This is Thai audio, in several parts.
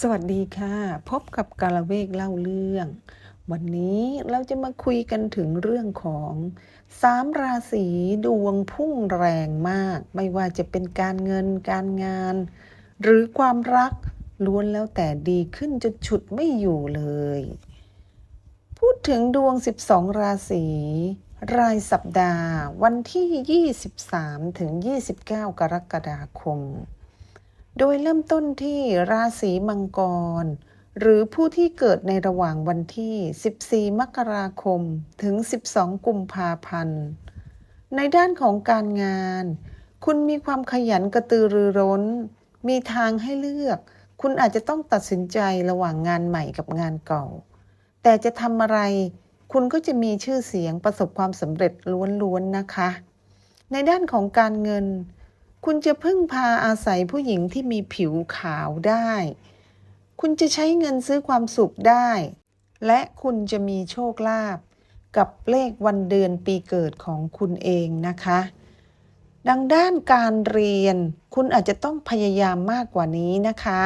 สวัสดีค่ะ พบกับกาละเวกเล่าเรื่อง วันนี้เราจะมาคุยกันถึงเรื่องของสามราศีดวงพุ่งแรงมาก ไม่ว่าจะเป็นการเงินการงาน หรือความรักล้วนแล้วแต่ดีขึ้นจนฉุดไม่อยู่เลย พูดถึงดวง 12 ราศีรายสัปดาห์วันที่ 23 ถึง 29 กรกฎาคม โดยเริ่มต้นที่ราศีมังกร หรือผู้ที่เกิดในระหว่างวันที่ 14 มกราคม ถึง 12 กุมภาพันธ์ ในด้านของการงาน คุณมีความขยันกระตือรือร้น มีทางให้เลือก คุณอาจจะต้องตัดสินใจระหว่างงานใหม่กับงานเก่า แต่จะทำอะไร คุณก็จะมีชื่อเสียงประสบความสำเร็จล้วนๆนะคะ ในด้านของการเงิน คุณจะพึ่งพาอาศัยผู้หญิงที่มีผิวขาวได้ คุณจะใช้เงินซื้อความสุขได้ และคุณจะมีโชคลาภกับเลขวันเดือนปีเกิดของคุณเองนะคะ ดังด้านการเรียน คุณอาจจะต้องพยายามมากกว่านี้นะคะ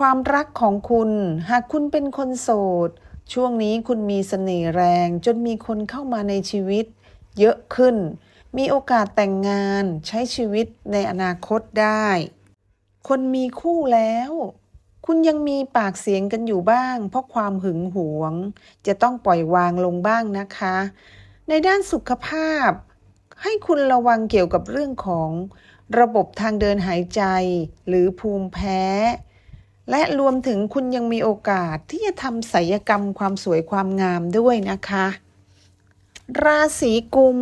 ความรักของคุณ หากคุณเป็นคนโสด ช่วงนี้คุณมีเสน่ห์แรงจนมีคนเข้ามาในชีวิต เยอะขึ้น มีโอกาสแต่งงานใช้ชีวิตในอนาคตได้ คนมีคู่แล้ว คุณยังมีปากเสียงกันอยู่บ้าง เพราะความหึงหวง จะต้องปล่อยวางลงบ้างนะคะ ในด้านสุขภาพ ให้คุณระวังเกี่ยวกับเรื่องของระบบทางเดินหายใจ หรือภูมิแพ้ และรวมถึงคุณยังมีโอกาสที่จะทำศัลยกรรมความสวยความงามด้วยนะคะ ราศีกุม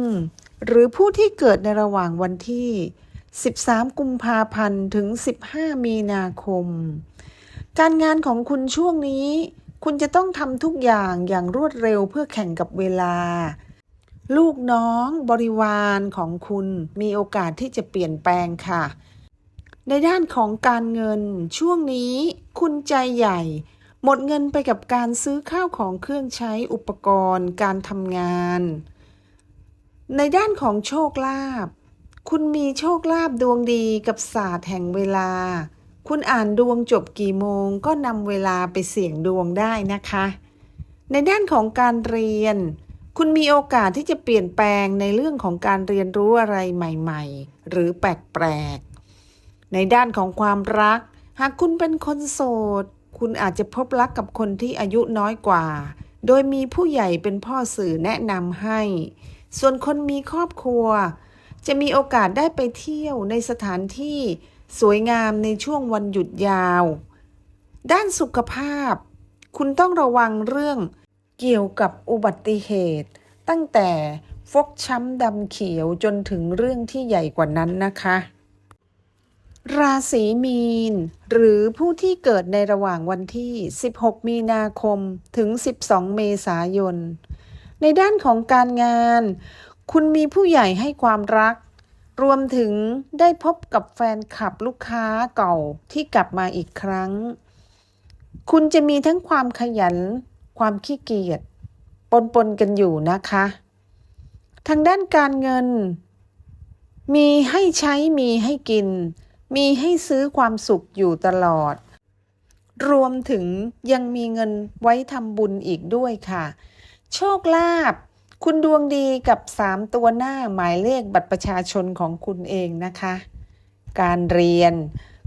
หรือผู้ที่เกิดในระหว่างวันที่ 13 กุมภาพันธ์ถึง 15 มีนาคม การงานของคุณช่วงนี้ คุณจะต้องทำทุกอย่างอย่างรวดเร็วเพื่อแข่งกับเวลา ลูกน้องบริวารของคุณมีโอกาสที่จะเปลี่ยนแปลงค่ะ ในด้านของการเงินช่วงนี้ คุณใจใหญ่ หมดเงินไปกับการซื้อข้าวของเครื่องใช้อุปกรณ์ การทำงาน ในด้านของโชคลาภคุณมีโชคลาภดวงดีกับศาสตร์แห่งเวลา คุณอ่านดวงจบกี่โมงก็นำเวลาไปเสี่ยงดวงได้นะคะ ในด้านของการเรียน คุณมีโอกาสที่จะเปลี่ยนแปลงในเรื่องของการเรียนรู้อะไรใหม่ๆ หรือแปลกๆ ในด้านของความรัก หากคุณเป็นคนโสด คุณอาจจะพบรักกับคนที่อายุน้อยกว่า โดยมีผู้ใหญ่เป็นพ่อสื่อแนะนำให้ ส่วนคนมีครอบครัว จะมีโอกาสได้ไปเที่ยวในสถานที่สวยงามในช่วงวันหยุดยาว ด้านสุขภาพ คุณต้องระวังเรื่องเกี่ยวกับอุบัติเหตุ ตั้งแต่ฟกช้ำดำเขียวจนถึงเรื่องที่ใหญ่กว่านั้นนะคะ ราศีมีน หรือผู้ที่เกิดในระหว่างวันที่ 16 มีนาคมถึง 12 เมษายน ในด้านของการงาน คุณมีผู้ใหญ่ให้ความรัก รวมถึงได้พบกับแฟนคลับลูกค้าเก่าที่กลับมาอีกครั้ง คุณจะมีทั้งความขยัน ความขี้เกียจปนปนกันอยู่นะคะ ทางด้านการเงิน มีให้ใช้มีให้กิน มีให้ซื้อความสุขอยู่ตลอด รวมถึงยังมีเงินไว้ทำบุญอีกด้วยค่ะ โชคลาภคุณดวงดีกับ 3 ตัวหน้าหมายเลขบัตรประชาชนของคุณเองนะคะ การเรียน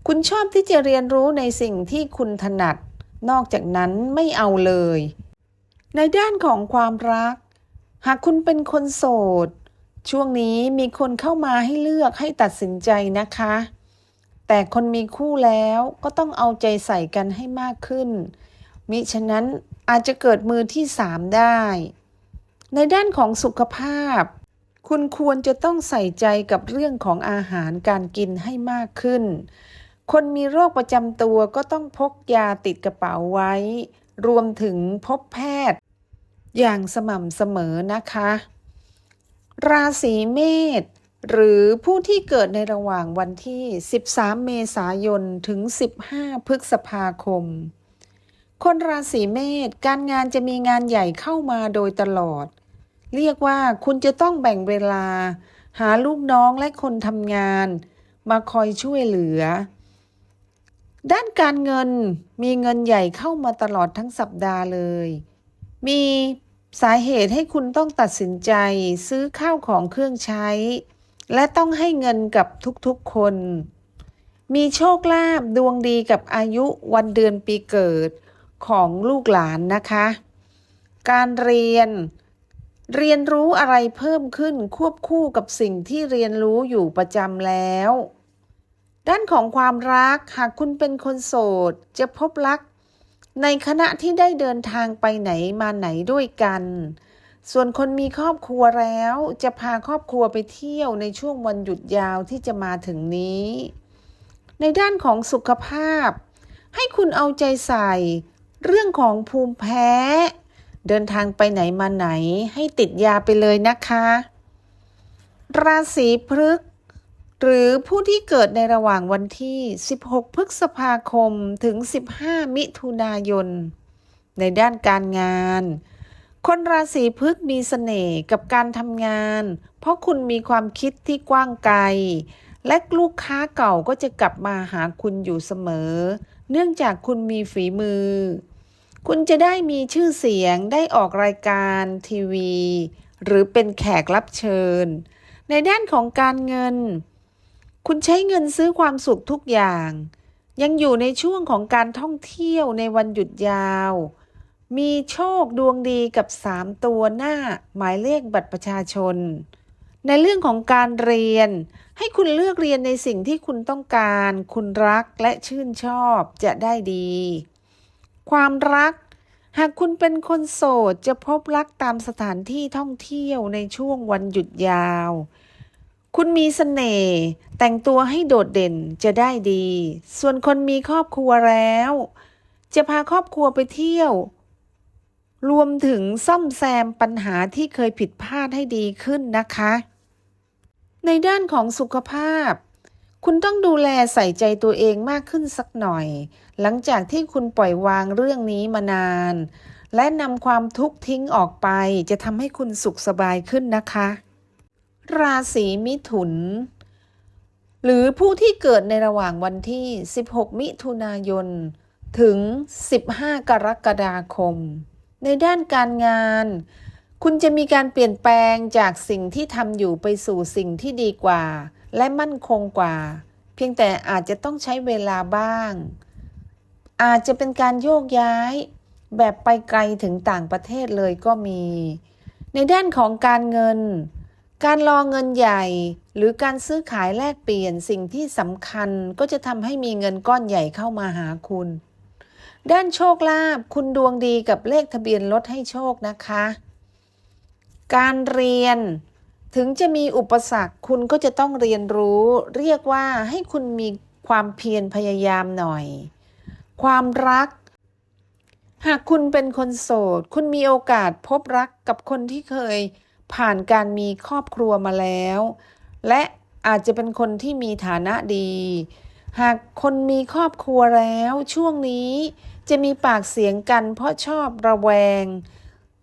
คุณชอบที่จะเรียนรู้ในสิ่งที่คุณถนัด นอกจากนั้นไม่เอาเลย ในด้านของความรัก หากคุณเป็นคนโสด ช่วงนี้มีคนเข้ามาให้เลือกให้ตัดสินใจนะคะ แต่คนมีคู่แล้วก็ต้องเอาใจใส่กันให้มากขึ้นมิฉะนั้น อาจจะเกิดมือที่สามได้ ในด้านของสุขภาพ คุณควรจะต้องใส่ใจกับเรื่องของอาหารการกินให้มากขึ้น คนมีโรคประจำตัวก็ต้องพกยาติดกระเป๋าไว้ รวมถึงพบแพทย์ อย่างสม่ำเสมอนะคะ ราศีเมษหรือผู้ที่เกิดในระหว่างวันที่ 13 เมษายน ถึง 15 พฤษภาคม คนราศีเมษการงานจะมีงานใหญ่เข้ามาโดยตลอด เรียกว่าคุณจะต้องแบ่งเวลา หาลูกน้องและคนทำงาน มาคอยช่วยเหลือ ด้านการเงินมีเงินใหญ่เข้ามาตลอดทั้งสัปดาห์เลย มีสาเหตุให้คุณต้องตัดสินใจซื้อข้าวของเครื่องใช้ และต้องให้เงินกับทุกๆคน มีโชคลาภดวงดีกับอายุวันเดือนปีเกิด ของลูกหลานนะคะ การเรียน เรียนรู้อะไรเพิ่มขึ้นควบคู่กับสิ่งที่เรียนรู้อยู่ประจำแล้ว ด้านของความรักหากคุณเป็นคนโสด จะพบรัก ในขณะที่ได้เดินทางไปไหนมาไหนด้วยกัน ส่วนคนมีครอบครัวแล้วจะพาครอบครัวไปเที่ยวในช่วงวันหยุดยาวที่จะมาถึงนี้ ในด้านของสุขภาพให้คุณเอาใจใส่ เรื่องของภูมิแพ้ เดินทางไปไหนมาไหนให้ติดยาไปเลยนะคะ ราศีพฤกษ์หรือผู้ที่เกิดในระหว่างวันที่ 16 พฤษภาคมถึง 15 มิถุนายน ในด้านการงาน คนราศีพฤกษ์มีเสน่ห์กับการทำงาน เพราะคุณมีความคิดที่กว้างไกล และลูกค้าเก่าก็จะกลับมาหาคุณอยู่เสมอ เนื่องจากคุณมีฝีมือ คุณจะได้มีชื่อเสียงได้ออกรายการทีวี หรือเป็นแขกรับเชิญ ในด้านของการเงิน คุณใช้เงินซื้อความสุขทุกอย่าง ยังอยู่ในช่วงของการท่องเที่ยวในวันหยุดยาว มีโชคดวงดีกับ 3 ตัวหน้าหมายเลขบัตรประชาชน ในเรื่องของการเรียน ให้คุณเลือกเรียนในสิ่งที่คุณต้องการ คุณรักและชื่นชอบจะได้ดี ความรัก หากคุณเป็นคนโสดจะพบรักตามสถานที่ท่องเที่ยวในช่วงวันหยุดยาว คุณมีเสน่ห์แต่งตัวให้โดดเด่นจะได้ดี ส่วนคนมีครอบครัวแล้ว จะพาครอบครัวไปเที่ยว รวมถึงซ่อมแซมปัญหาที่เคยผิดพลาดให้ดีขึ้นนะคะ ในด้านของสุขภาพ คุณต้องดูแลใส่ใจตัวเองมากขึ้นสักหน่อย หลังจากที่คุณปล่อยวางเรื่องนี้มานาน และนำความทุกข์ทิ้งออกไป จะทำให้คุณสุขสบายขึ้นนะคะ ราศีมิถุน หรือผู้ที่เกิดในระหว่างวันที่ 16 มิถุนายน ถึง 15 กรกฎาคม ในด้านการงานคุณจะมีการเปลี่ยนแปลงจากสิ่งที่ทำอยู่ไปสู่สิ่งที่ดีกว่า และมั่นคงกว่า เพียงแต่อาจจะต้องใช้เวลาบ้าง อาจจะเป็นการโยกย้าย แบบไปไกลถึงต่างประเทศเลยก็มี ในด้านของการเงิน การรอเงินใหญ่ หรือการซื้อขายแลกเปลี่ยนสิ่งที่สำคัญก็จะทำให้มีเงินก้อนใหญ่เข้ามาหาคุณ ด้านโชคลาภคุณดวงดีกับเลขทะเบียนรถให้โชคนะคะ การเรียน ถึงจะมีอุปสรรคคุณก็จะต้องเรียนรู้ เรียกว่าให้คุณมีความเพียรพยายามหน่อย ความรัก หากคุณเป็นคนโสด คุณมีโอกาสพบรักกับคนที่เคย ผ่านการมีครอบครัวมาแล้ว และอาจจะเป็นคนที่มีฐานะดี หากคนมีครอบครัวแล้ว ช่วงนี้จะมีปากเสียงกันเพราะชอบระแวง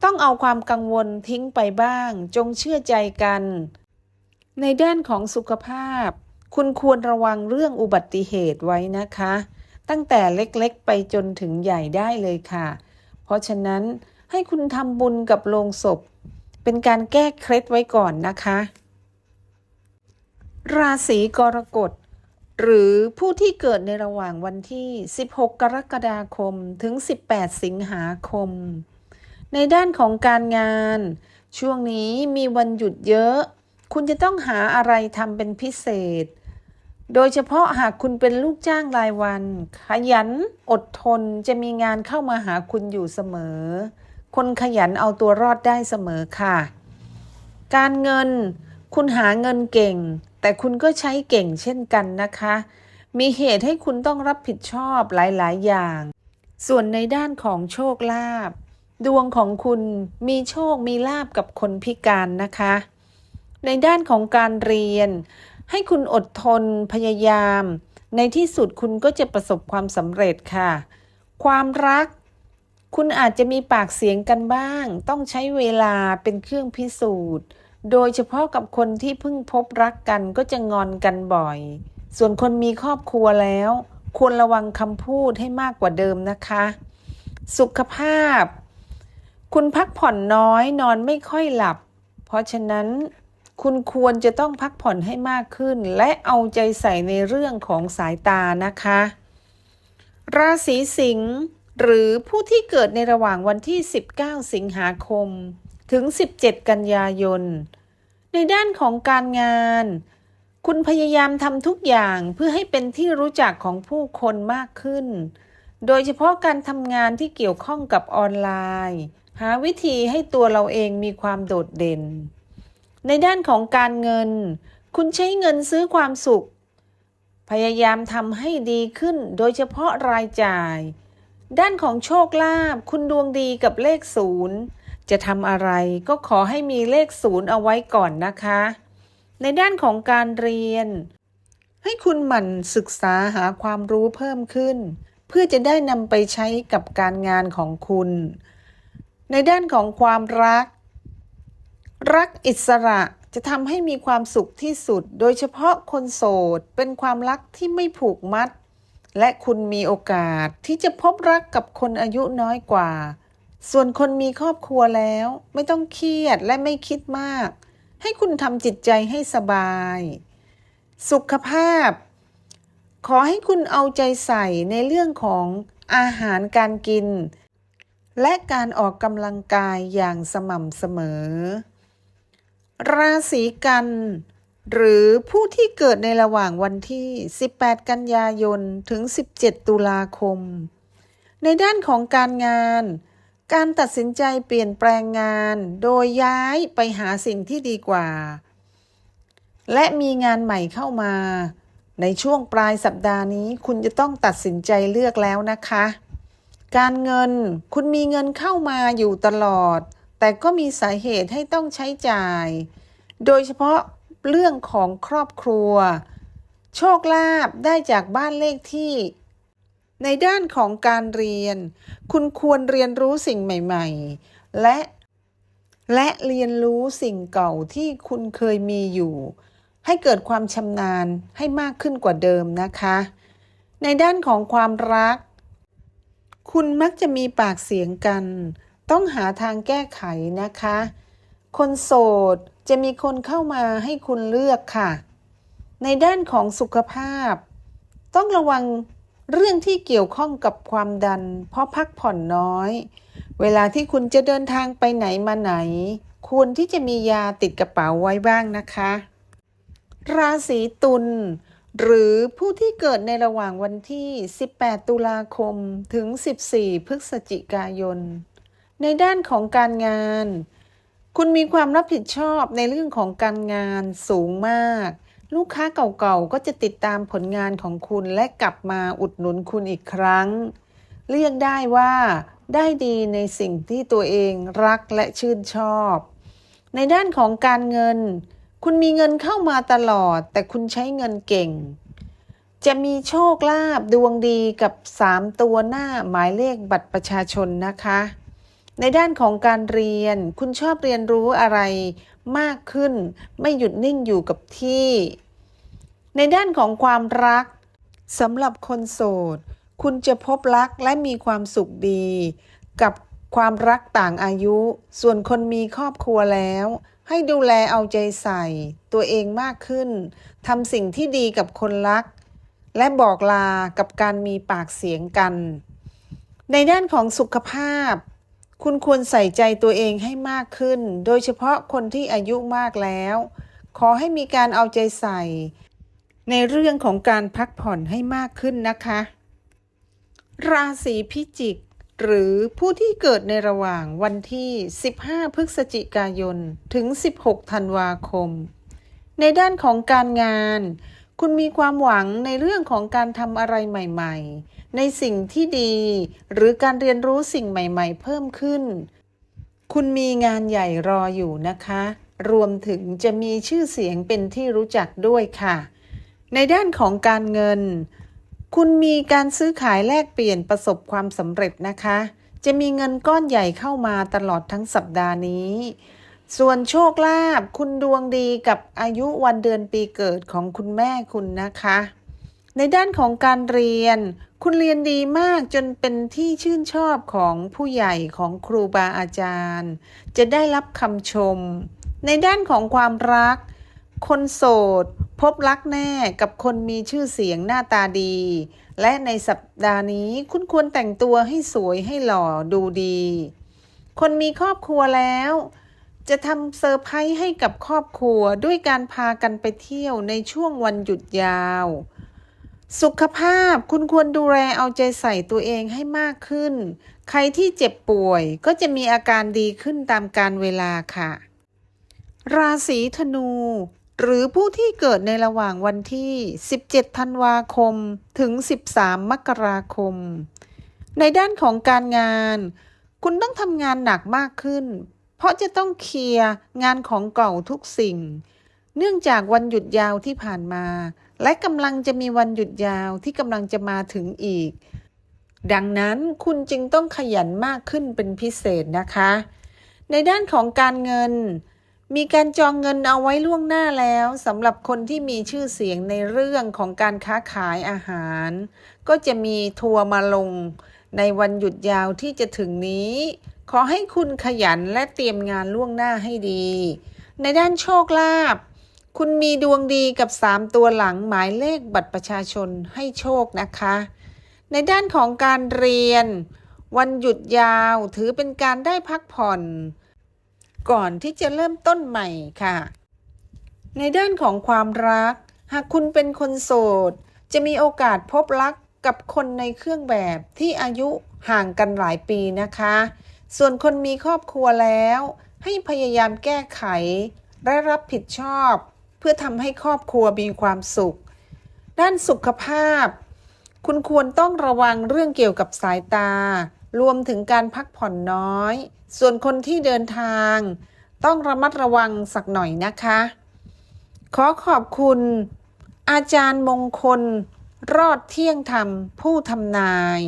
ต้องเอาความกังวลทิ้งไปบ้าง จงเชื่อใจกัน ในด้านของสุขภาพ คุณควรระวังเรื่องอุบัติเหตุไว้นะคะ ตั้งแต่เล็กๆไปจนถึงใหญ่ได้เลยค่ะ เพราะฉะนั้นให้คุณทำบุญกับโลงศพ เป็นการแก้เคล็ดไว้ก่อนนะคะ ราศีกรกฎหรือผู้ที่เกิดในระหว่างวันที่ 16 กรกฎาคมถึง 18 สิงหาคม ในด้านของการงาน ช่วงนี้มีวันหยุดเยอะ คุณจะต้องหาอะไรทำเป็นพิเศษ โดยเฉพาะหากคุณเป็นลูกจ้างรายวัน ขยันอดทนจะมีงานเข้ามาหาคุณอยู่เสมอ คนขยันเอาตัวรอดได้เสมอค่ะ การเงิน คุณหาเงินเก่ง แต่คุณก็ใช้เก่งเช่นกันนะคะ มีเหตุให้คุณต้องรับผิดชอบหลาย ๆ อย่าง ส่วนในด้านของโชคลาภ ดวงของคุณมีโชคมีลาบกับคนพิการนะคะ ในด้านของการเรียน ให้คุณอดทนพยายาม ในที่สุดคุณก็จะประสบความสำเร็จค่ะ ความรัก คุณอาจจะมีปากเสียงกันบ้าง ต้องใช้เวลาเป็นเครื่องพิสูจน์ โดยเฉพาะกับคนที่เพิ่งพบรักกันก็จะงอนกันบ่อย ส่วนคนมีครอบครัวแล้ว ควรระวังคำพูดให้มากกว่าเดิมนะคะ สุขภาพ คุณพักผ่อนน้อยนอนไม่ค่อยหลับ เพราะฉะนั้นคุณควรจะต้องพักผ่อนให้มากขึ้น และเอาใจใส่ในเรื่องของสายตานะคะ ราศีสิงห์หรือผู้ที่เกิดในระหว่างวันที่ 19 สิงหาคม ถึง 17 กันยายน ในด้านของการงาน คุณพยายามทำทุกอย่างเพื่อให้เป็นที่รู้จักของผู้คนมากขึ้น โดยเฉพาะการทำงานที่เกี่ยวข้องกับออนไลน์หาวิธีให้ตัวเราเองมีความโดดเด่น ในด้านของการเงิน คุณใช้เงินซื้อความสุข พยายามทำให้ดีขึ้นโดยเฉพาะรายจ่าย ด้านของโชคลาภคุณดวงดีกับเลขศูนย์จะทำอะไรก็ขอให้มีเลขศูนย์เอาไว้ก่อนนะคะ ในด้านของการเรียน ให้คุณหมั่นศึกษาหาความรู้เพิ่มขึ้น เพื่อจะได้นำไปใช้กับการงานของคุณ ในด้านของความรัก รักอิสระจะทำให้มีความสุขที่สุด โดยเฉพาะคนโสดเป็นความรักที่ไม่ผูกมัด และคุณมีโอกาสที่จะพบรักกับคนอายุน้อยกว่า ส่วนคนมีครอบครัวแล้ว ไม่ต้องเครียดและไม่คิดมาก ให้คุณทำจิตใจให้สบาย สุขภาพ ขอให้คุณเอาใจใส่ในเรื่องของอาหารการกิน และการออกกำลังกายอย่างสม่ำเสมอ ราศีกัน หรือผู้ที่เกิดในระหว่างวันที่ 18 กันยายน ถึง 17 ตุลาคม ในด้านของการงาน การตัดสินใจเปลี่ยนแปลงงาน โดยย้ายไปหาสิ่งที่ดีกว่า และมีงานใหม่เข้ามา ในช่วงปลายสัปดาห์นี้คุณจะต้องตัดสินใจเลือกแล้วนะคะ การเงินคุณมีเงินเข้ามาอยู่ตลอด แต่ก็มีสาเหตุให้ต้องใช้จ่าย โดยเฉพาะเรื่องของครอบครัว โชคลาภได้จากบ้านเลขที่ ในด้านของการเรียน คุณควรเรียนรู้สิ่งใหม่ ๆ และและเรียนรู้สิ่งเก่าที่คุณเคยมีอยู่ ให้เกิดความชำนาญให้มากขึ้นกว่าเดิมนะคะ ในด้านของความรัก คุณมักจะมีปากเสียงกัน ต้องหาทางแก้ไขนะคะ คนโสดจะมีคนเข้ามาให้คุณเลือกค่ะ ในด้านของสุขภาพ ต้องระวังเรื่องที่เกี่ยวข้องกับความดัน เพราะพักผ่อนน้อย เวลาที่คุณจะเดินทางไปไหนมาไหน ควรที่จะมียาติดกระเป๋าไว้บ้างนะคะ ราศีตุล หรือผู้ที่เกิดในระหว่างวันที่ 18 ตุลาคมถึง 14 พฤศจิกายน ในด้านของการงาน คุณมีความรับผิดชอบในเรื่องของการงานสูงมาก ลูกค้าเก่าๆ ก็จะติดตามผลงานของคุณและกลับมาอุดหนุนคุณอีกครั้ง เรียกได้ว่าได้ดีในสิ่งที่ตัวเองรักและชื่นชอบ ในด้านของการเงิน คุณมีเงินเข้ามาตลอด แต่คุณใช้เงินเก่ง จะมีโชคลาภดวงดีกับ 3 ตัวหน้าหมายเลขบัตรประชาชนนะคะ ในด้านของการเรียน คุณชอบเรียนรู้อะไรมากขึ้น ไม่หยุดนิ่งอยู่กับที่ ในด้านของความรักสำหรับคนโสด คุณจะพบรักและมีความสุขดี กับความรักต่างอายุ ส่วนคนมีครอบครัวแล้ว ให้ดูแลเอาใจใส่ ตัวเองมากขึ้นทำสิ่งที่ดีกับคนรัก และบอกลากับการมีปากเสียงกัน ในด้านของสุขภาพ คุณควรใส่ใจตัวเองให้มากขึ้น โดยเฉพาะคนที่อายุมากแล้ว ขอให้มีการเอาใจใส่ ในเรื่องของการพักผ่อนให้มากขึ้นนะคะ ราศีพิจิก หรือผู้ที่เกิดในระหว่างวันที่ 15 พฤศจิกายน ถึง 16 ธันวาคม ในด้านของการงาน คุณมีความหวังในเรื่องของการทำอะไรใหม่ ๆ ในสิ่งที่ดี หรือการเรียนรู้สิ่งใหม่ ๆ เพิ่มขึ้น คุณมีงานใหญ่รออยู่นะคะ รวมถึงจะมีชื่อเสียงเป็นที่รู้จักด้วยค่ะ ในด้านของการเงิน คุณมีการซื้อขายแลกเปลี่ยนประสบความสำเร็จนะคะ จะมีเงินก้อนใหญ่เข้ามาตลอดทั้งสัปดาห์นี้ ส่วนโชคลาภคุณดวงดีกับอายุวันเดือนปีเกิดของคุณแม่คุณนะคะ ในด้านของการเรียน คุณเรียนดีมากจนเป็นที่ชื่นชอบของผู้ใหญ่ของครูบาอาจารย์ จะได้รับคำชม ในด้านของความรัก คนโสด พบรักแน่กับคนมีชื่อเสียงหน้าตาดี และในสัปดาห์นี้คุณควรแต่งตัวให้สวยให้หล่อดูดี คนมีครอบครัวแล้ว จะทำเซอร์ไพรส์ให้กับครอบครัวด้วยการพากันไปเที่ยวในช่วงวันหยุดยาว สุขภาพคุณควรดูแลเอาใจใส่ตัวเองให้มากขึ้น ใครที่เจ็บป่วยก็จะมีอาการดีขึ้นตามการเวลาค่ะราศีธนู หรือผู้ที่เกิดในระหว่างวันที่ 17 ธันวาคม ถึง 13 มกราคม ในด้านของการงาน คุณต้องทำงานหนักมากขึ้น เพราะจะต้องเคลียร์งานของเก่าทุกสิ่ง เนื่องจากวันหยุดยาวที่ผ่านมา และกำลังจะมีวันหยุดยาวที่กำลังจะมาถึงอีก ดังนั้นคุณจึงต้องขยันมากขึ้นเป็นพิเศษนะคะ ในด้านของการเงิน มีการจองเงินเอาไว้ล่วงหน้าแล้วสำหรับคนที่มีชื่อเสียงในเรื่องของการค้าขายอาหาร ก็จะมีทัวร์มาลงในวันหยุดยาวที่จะถึงนี้ ขอให้คุณขยันและเตรียมงานล่วงหน้าให้ดี ในด้านโชคลาภคุณมีดวงดีกับ 3 ตัวหลังหมายเลขบัตรประชาชนให้โชคนะคะ ในด้านของการเรียน วันหยุดยาวถือเป็นการได้พักผ่อน ก่อนที่จะเริ่มต้นใหม่ค่ะ ในด้านของความรัก หากคุณเป็นคนโสด จะมีโอกาสพบรักกับคนในเครื่องแบบที่อายุห่างกันหลายปีนะคะ ส่วนคนมีครอบครัวแล้ว ให้พยายามแก้ไข และรับผิดชอบ เพื่อทำให้ครอบครัวมีความสุข ด้านสุขภาพ คุณควรต้องระวังเรื่องเกี่ยวกับสายตา รวมถึงการพักผ่อนน้อย ส่วนคนที่เดินทาง ต้องระมัดระวังสักหน่อยนะคะ ขอขอบคุณ อาจารย์มงคล รอดเที่ยงธรรม ผู้ทำนาย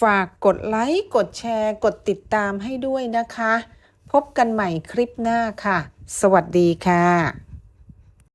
ฝากกดไลค์ กดแชร์ กดติดตามให้ด้วยนะคะ พบกันใหม่คลิปหน้าค่ะ สวัสดีค่ะ